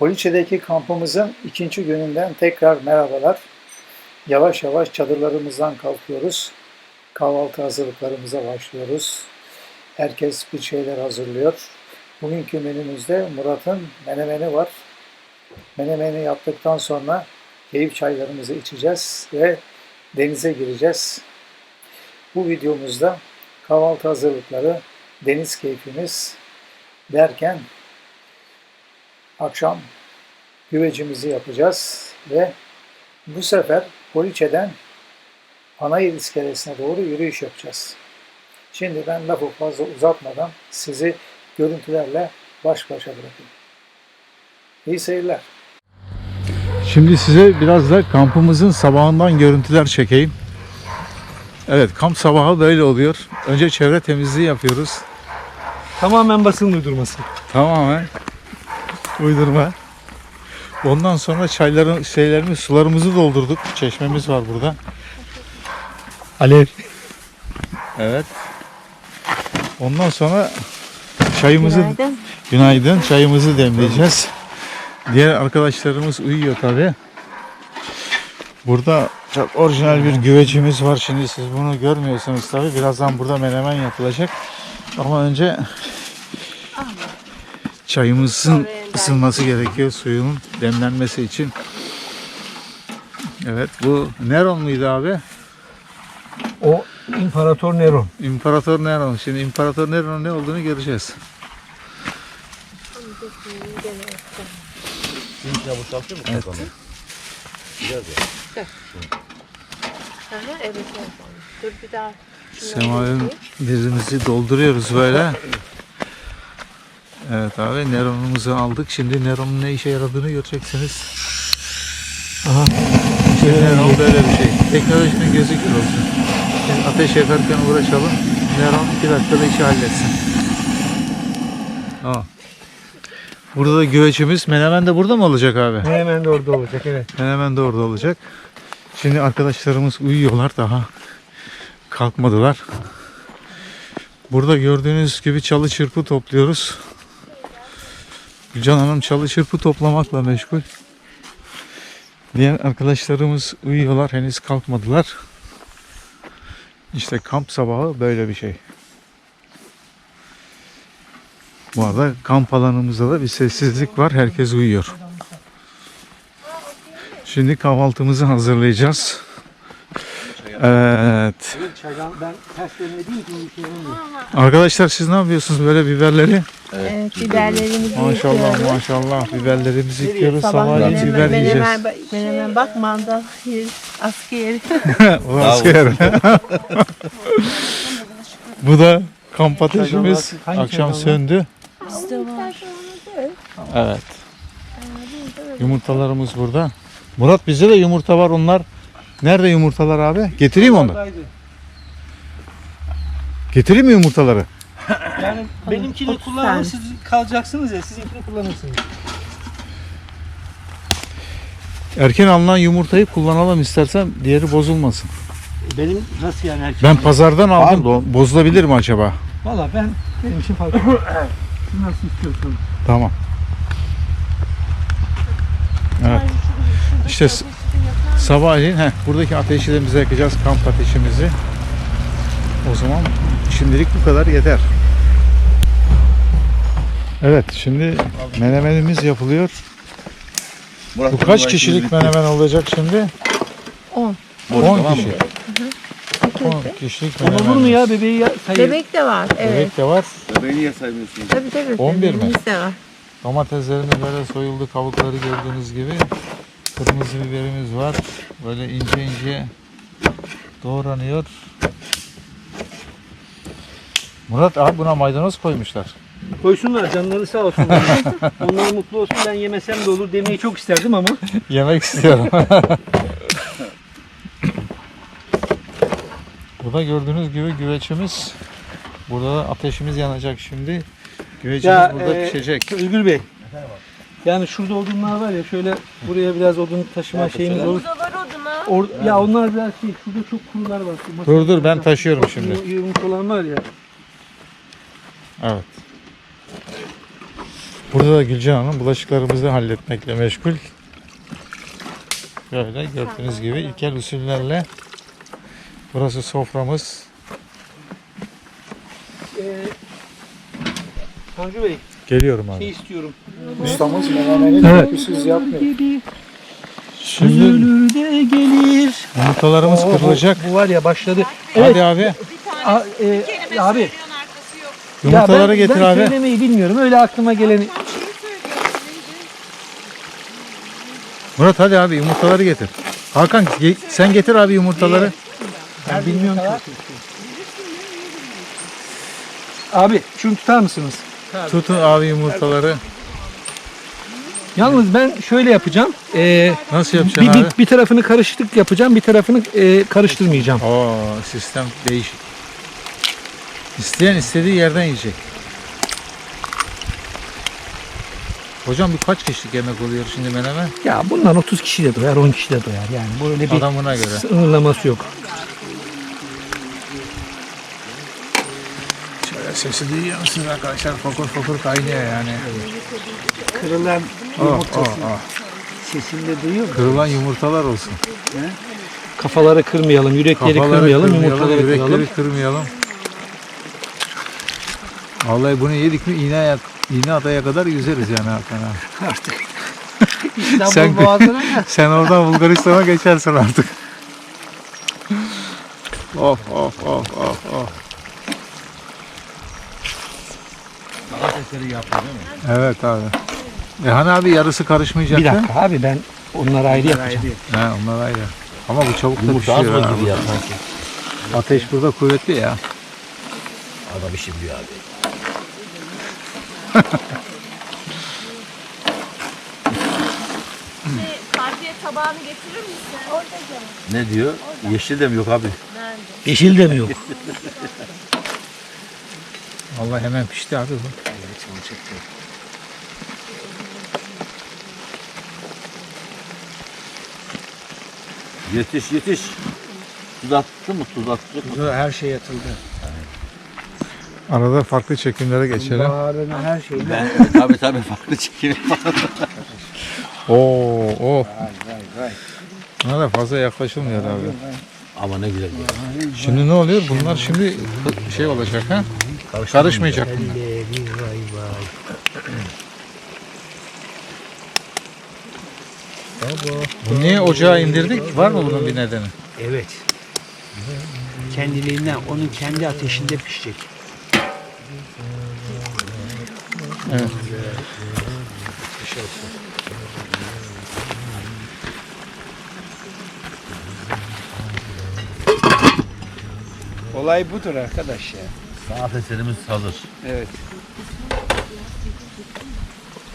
Poliçe'deki kampımızın ikinci gününden tekrar merhabalar. Yavaş yavaş çadırlarımızdan kalkıyoruz. Kahvaltı hazırlıklarımıza başlıyoruz. Herkes bir şeyler hazırlıyor. Bugünkü menümüzde Murat'ın menemeni var. Menemeni yaptıktan sonra keyif çaylarımızı içeceğiz ve denize gireceğiz. Bu videomuzda kahvaltı hazırlıkları, deniz keyfimiz derken akşam güvecimizi yapacağız ve bu sefer Poliçe'den Panayır iskelesine doğru yürüyüş yapacağız. Şimdi ben lafı fazla uzatmadan sizi görüntülerle baş başa bırakayım. İyi seyirler. Şimdi size biraz da kampımızın sabahından görüntüler çekeyim. Evet kamp sabahı böyle oluyor. Önce çevre temizliği yapıyoruz. Tamamen basın uydurması. Tamamen uydurma. Ondan sonra çayların şeylerimiz, sularımızı doldurduk. Çeşmemiz var burada. Alev. Evet. Ondan sonra çayımızı Günaydın. günaydın çayımızı demleyeceğiz. Diğer arkadaşlarımız uyuyor tabi. Burada çok orijinal bir güvecimiz var. Şimdi siz bunu görmüyorsunuz tabi. Birazdan burada menemen yapılacak. Ama önce çayımızın ısınması gerekiyor suyun demlenmesi için. Evet bu Neron muydu abi? O İmparator Neron. İmparator Neron. Şimdi İmparator Neron'un ne olduğunu göreceğiz. Evet. Aha, evet, evet. Dur bir daha. Semaverin dizimizi dolduruyoruz böyle. Evet abi Neron'umuzu aldık. Şimdi Neron'un ne işe yaradığını göreceksiniz. Aha. Şimdi Neron böyle bir şey. Teknolojinin gözü kör olsun. Biz ateş yakarken uğraşalım. Neron iki dakikada işi halletsin. Tamam. Burada da güveçimiz. Menemen de burada mı olacak abi? Hemen de orada olacak evet. Hemen de orada olacak. Şimdi arkadaşlarımız uyuyorlar daha. Kalkmadılar. Burada gördüğünüz gibi çalı çırpı topluyoruz. Gülcan Hanım çalı çırpı toplamakla meşgul. Diğer arkadaşlarımız uyuyorlar. Henüz kalkmadılar. İşte kamp sabahı böyle bir şey. Bu arada kamp alanımızda da bir sessizlik var. Herkes uyuyor. Şimdi kahvaltımızı hazırlayacağız. Evet. Çaydan ben ters için bir şey olmuyor. Arkadaşlar siz ne yapıyorsunuz böyle biberleri? Evet, biberlerimizi Maşallah yıkıyoruz. maşallah biberlerimizi yıkıyoruz. Sabah Sabahleyin menemen, biber yiyeceğiz. menemen, menemen bak mandal yeriz, askı yeriz. Bu asker. Bu da kamp ateşimiz. Hangi Akşam söndü. Evet. Yumurtalarımız burada. Murat bizde de yumurta var onlar. Nerede yumurtalar abi? Getireyim onu. Oradaydı. Getireyim mi yumurtaları? Yani benimkini Otuz kullanalım tane. siz kalacaksınız ya sizinkini kullanırsınız. Erken alınan yumurtayı kullanalım istersen diğeri bozulmasın. Benim nasıl yani erkek? Ben pazardan aldım. Bo- Bozulabilir mi acaba? Valla ben benim için fark etmez. Siz Nasıl istiyorsanız. Tamam. Evet. İşte s- sabahleyin heh, buradaki ateşi de bize yakacağız. Kamp ateşimizi. O zaman şimdilik bu kadar yeter. Evet şimdi menemenimiz yapılıyor. Bu kaç kişilik menemen olacak şimdi? 10. 10 kişi. 10 kişilik Ama menemen. olur mu ya bebeği ya sayın. Bebek de var, evet. Bebek de var. Beni niye saymıyorsunuz? Tabii tabii. 11 mi? de var. Domateslerimiz böyle soyuldu. Kabukları gördüğünüz gibi. Kırmızı biberimiz var. Böyle ince ince doğranıyor. Murat abi buna maydanoz koymuşlar. Koysunlar canları sağ olsun. Onlar mutlu olsun ben yemesem de olur demeyi çok isterdim ama. Yemek istiyorum. Burada gördüğünüz gibi güveçimiz. Burada da ateşimiz yanacak şimdi. Güvecimiz Ya, burada e, pişecek. Özgür Bey. Yani şurada odunlar var ya şöyle buraya biraz odun taşıma şeyimiz olur. Burada var oduna. Or- ya onlar biraz şey şurada çok kurular var. Şu Dur dur ben taşıyorum şimdi. Yığılmış olan var ya. Evet. Burada da Gülcan Hanım bulaşıklarımızı halletmekle meşgul. Böyle gördüğünüz gibi ilkel usullerle burası soframız. Ee, Tanju Bey Geliyorum şey abi. istiyorum. Ustamız Evet. yapmıyor. Şimdi Üzülür de gelir. yumurtalarımız Oo, kırılacak. Bu, var ya başladı. Evet. Hadi abi. A, e, abi. Yumurtaları ya ben, getir ben abi. söylemeyi bilmiyorum. Öyle aklıma geleni. Murat hadi abi yumurtaları getir. Hakan ge- sen getir abi yumurtaları. Ben bilmiyorum ki. Abi şunu tutar mısınız? Tutun abi yumurtaları. Yalnız ben şöyle yapacağım. Ee, Nasıl yapacaksın bir, abi? bir tarafını karışık yapacağım. Bir tarafını e, karıştırmayacağım. Oo sistem değişik. İsteyen istediği yerden yiyecek. Hocam bu kaç kişilik yemek oluyor şimdi menemen? Ya bundan 30 kişi de doyar, 10 kişi de doyar. Yani böyle bir Adamına göre. sınırlaması yok. Duyuyor musunuz arkadaşlar? Fokur fokur kaynıyor yani. Kırılan Oh, yumurtası oh, oh. sesini de duyuyor mu? Kırılan yumurtalar olsun. Kafaları kırmayalım, yürekleri Kafaları kırmayalım, kırmayalım, yumurtaları yürekleri kıralım. kırmayalım. Vallahi bunu yedik mi iğne, ayak, iğne adaya kadar yüzeriz yani Hakan abi. Artık. Sen- İstanbul Boğazı'na da Sen oradan Bulgaristan'a geçersin artık. of of of of of. Evet abi. E hani abi yarısı karışmayacak Bir dakika abi ben onları ayrı yapacağım. He onlar ayrı. Ama bu çabuk da pişiyor ha. Ateş burada kuvvetli ya. Adam işi biliyor abi. Kahve tabağını getirir misin? Orada canım. Ne diyor? Yeşil de mi yok abi? Yeşil de mi yok? Vallahi hemen pişti abi bu. Yetiş yetiş. Tuz attı mı? Tuz attı mı? her şey atıldı. Arada farklı çekimlere geçelim. Baharını her şeyini. Ben tabii tabii farklı çekim. Oo, oh. Vay vay. Buna da fazla yaklaşılmıyor abi. Ama ne güzel ya. Şimdi ne oluyor? Bunlar şimdi şey olacak ha? Karışmayacak bunlar. Bu niye ocağa indirdik? Var mı bunun bir nedeni? Evet. Kendiliğinden onun kendi ateşinde pişecek. Evet. Olay budur arkadaş ya. Sanat eserimiz hazır. Evet.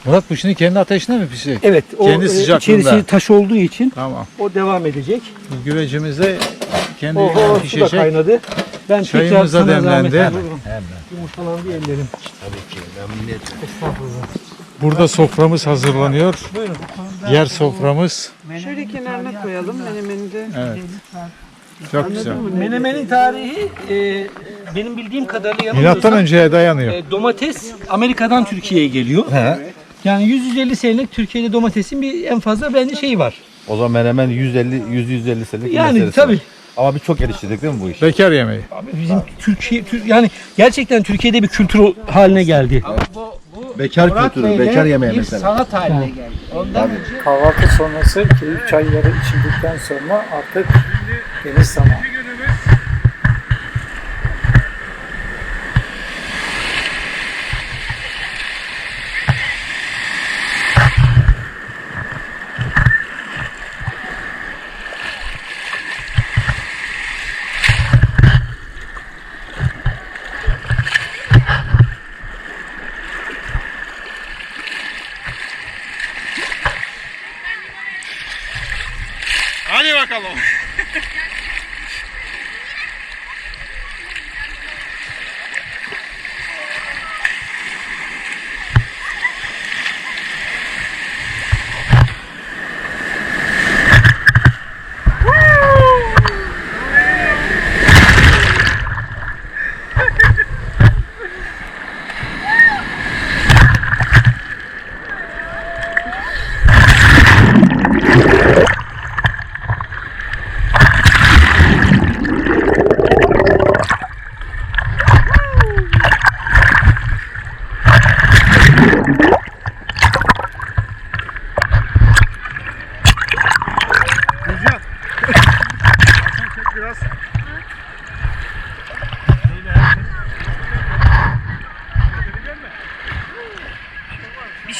Murat bu şimdi kendi ateşine mi pişecek? Evet, o Kendi e, sıcaklığında. içerisi taş olduğu için Tamam. o devam edecek. Bu güvecimiz de kendi Oho, su da pişecek. kaynadı. Ben Çayımız da demlendi. veriyorum. Yumurtalandı ellerim. Tabii ki. Memnuniyetle. Estağfurullah. Burada soframız hazırlanıyor. Buyurun. Yer soframız. Şöyle kenarına koyalım menemeni de. Evet. Çok güzel. Menemenin tarihi e, benim bildiğim kadarıyla Milattan yanılmıyorsam, önceye dayanıyor. e, domates Amerika'dan Türkiye'ye geliyor. Yani 150 senelik Türkiye'de domatesin bir en fazla bence şeyi var. O zaman hemen 150 100 150 senelik bir Yani meselesi tabii. var. Ama biz çok geliştirdik değil mi bu işi? Bekar yemeği. Abi bizim Türkiye Tür- yani gerçekten Türkiye'de bir kültür haline geldi. Bekar kültürü, bekar yemeği mesela. Sanat haline geldi. Ondan önce Kahvaltı sonrası keyif çayları içildikten sonra artık deniz zamanı.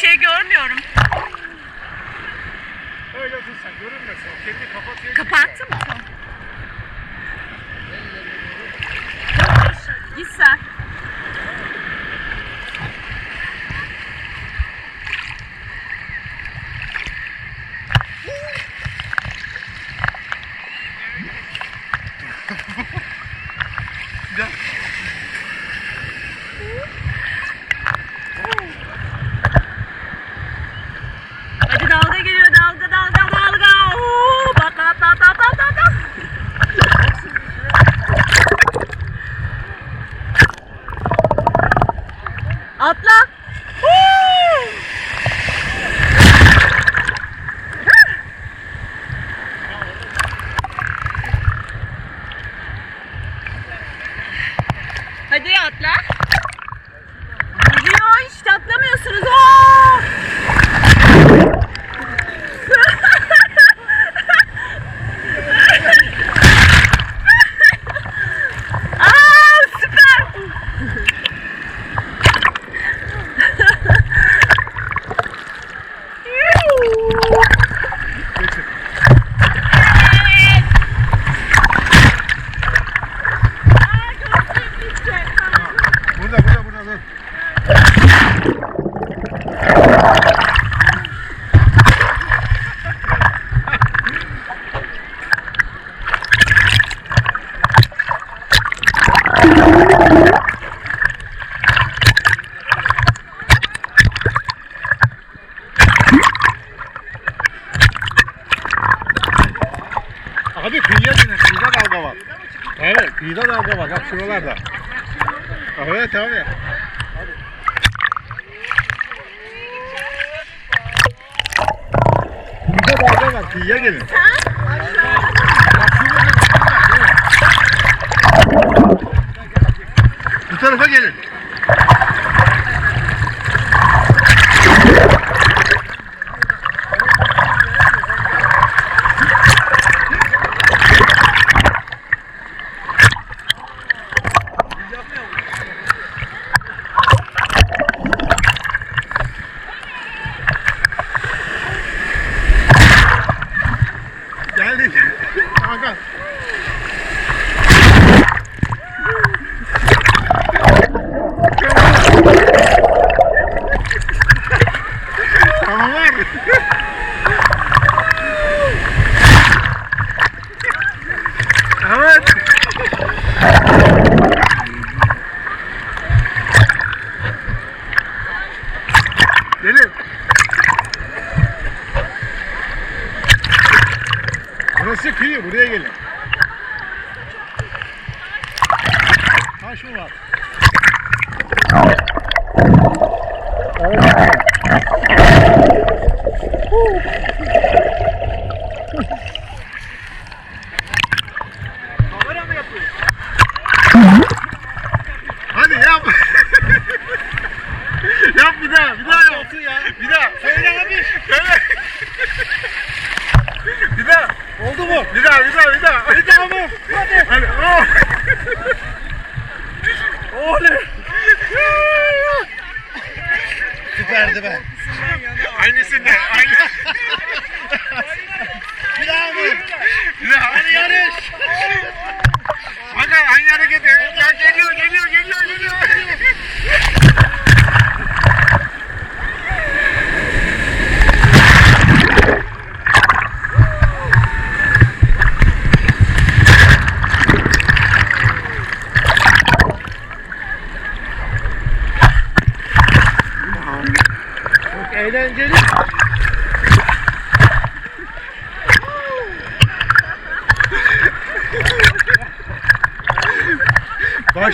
şey görmüyorum. Öyle dursan görünmesin. Kendi kapatıyor. Kapattı mı? надо. Ahmet abi. Burada dalga var, kıyıya gelin. Bu tarafa gelin.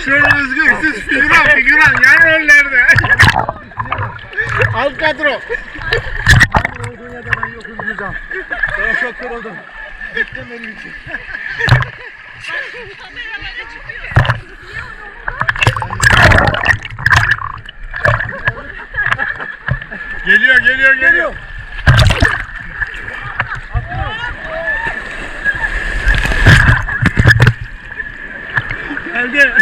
şöyle özgürsüz figüran figüran yan rollerde. Alt kadro. Ben olduğum yerde ben yokum Gülcan. Ben çok yoruldum. Bittim benim için. Kameralara çıkıyorsun. Geliyor geliyor geliyor. geliyor. geldi.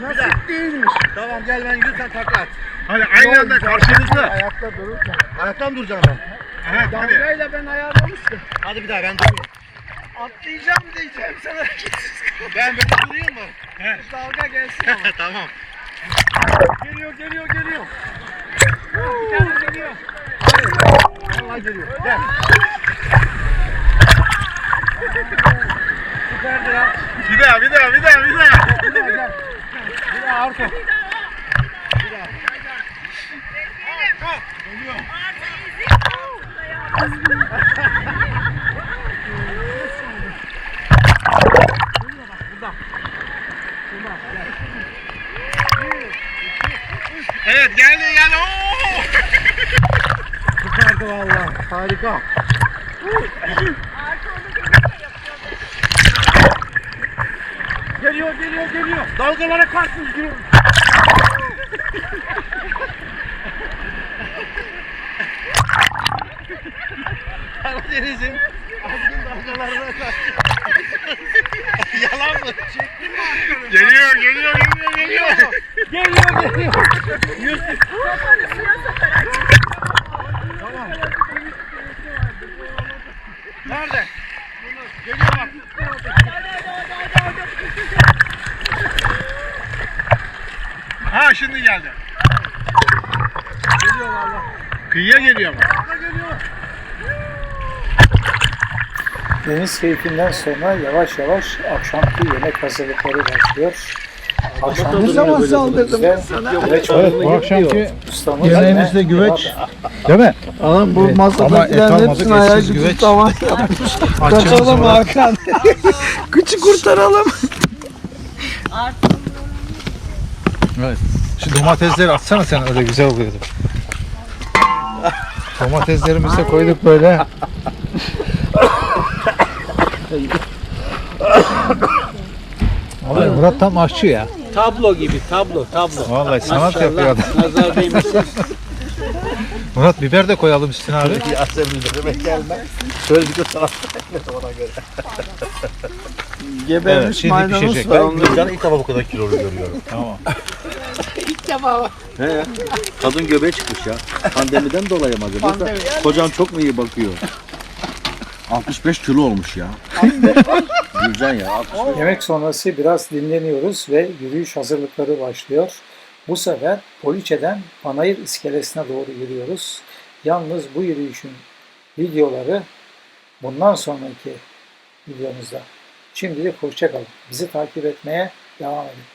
Nasip değilmiş. Tamam gel ben gidiyorum sen takla at. Hadi aynı anda karşılıklı. Ayakta dururken. Ayakta mı duracaksın lan? Evet, hadi. Damgayla ben ayarlamıştım. Hadi bir daha ben durayım. Atlayacağım diyeceğim sana. Ben böyle durayım mı? He. Dalga gelsin ama. tamam. Geliyor geliyor geliyor. Bir tane geliyor. Vallahi geliyor. Gel. Süperdi ya. Bir daha bir daha bir daha bir daha. Bir daha gel. Bir daha arka. Bir daha. Geliyor. Evet geldi geldi. Süperdi valla. Harika. Geliyor geliyor geliyor. Dalgalara karşı gidiyor. Karadeniz'in azgın dalgalarına karşı. Yalan mı? Geliyor geliyor geliyor geliyor. Geliyor geliyor. Yüz. Tamam. Nerede? Geliyor bak. Ha şimdi geldi. Geliyor valla. Kıyıya geliyor bak. Geliyor. Deniz keyfinden sonra yavaş yavaş akşamki yemek hazırlıkları başlıyor. Akşam Ne zaman saldırdım ben sana? Güveç Evet bu akşamki yemeğimizde ve güveç. Değil mi? Anam bu Evet, masadakilerin hepsini gücü güveç. tavan yapmış. Kaçalım. Hakan. Kıçı kurtaralım. Evet. Şu domatesleri atsana sen öyle güzel oluyordu. Domateslerimizi de koyduk böyle. Vallahi Murat tam aşçı ya. Tablo gibi tablo tablo. Vallahi sanat yapıyor adam. Nazar değmesin. Murat biber de koyalım üstüne abi. Ya sen bildirime gelme. Şöyle bir de sana ona göre. Evet, Gebermiş şimdi maydanoz pişecek. var. Ben onların. Gülcan'ı ilk defa bu kadar kilolu görüyorum. Tamam. He ya. Kadın göbeğe çıkmış ya. Pandemiden dolayı mı acaba? Yoksa Kocam çok mu iyi bakıyor? 65 kilo olmuş ya. Gülcan ya. 65. Yemek sonrası biraz dinleniyoruz ve yürüyüş hazırlıkları başlıyor. Bu sefer Poliçe'den Panayır iskelesine doğru yürüyoruz. Yalnız bu yürüyüşün videoları bundan sonraki videomuzda. Şimdilik hoşçakalın. Bizi takip etmeye devam edin.